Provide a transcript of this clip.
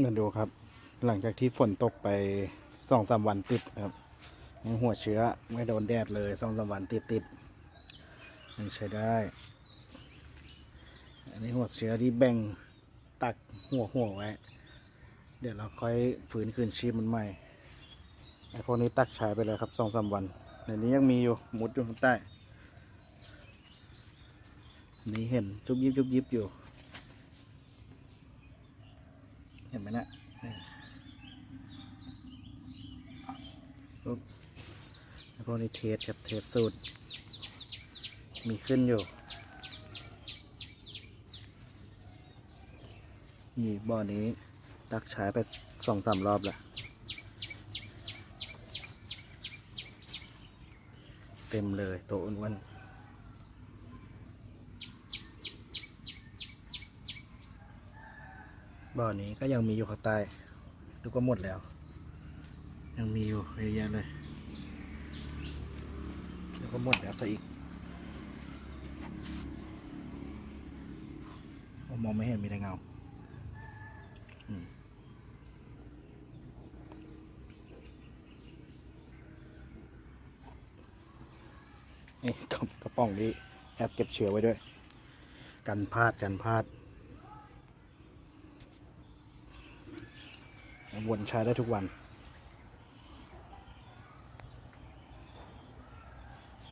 มาดูครับ หลังจากที่ฝนตกไปสองสามวันติดครับยังหัวเชื้อไม่โดนแดดเลยสองสามวันติดติดยังใช้ได้ อันนี้หัวเชื้อที่แบ่งตักหัวหัวไว้ เดี๋ยวเราค่อยฝืนคืนชีพมันใหม่ไอ้พวกนี้ตักใช้ไปเลยครับสองสามวันในนี้ยังมีอยู่มุดอยู่ข้างใต้นนี่เห็นจุบยิบจุบยิบอยู่ เห็นไหมนะปุ๊บแล้วพวกนี้เทสครับเทสสูตร มีขึ้นอยู่ นี่บ่อนี้ตักใช้ไปสองสามรอบแล้วเต็มเลยโตอ้วนๆ บ่อนี้ก็ยังมีอยู่ข้างใต้ดูก็หมดแล้ว ยังมีอยู่เยอะแยะเลยแล้วก็หมดแล้วซะอีกผมมองไม่เห็นมีแต่เงาอืมนี่กระกระป๋องนี้แอบเก็บเชื้อไว้ด้วย กันพลาดกันพลาด วนใช้ได้ทุกวัน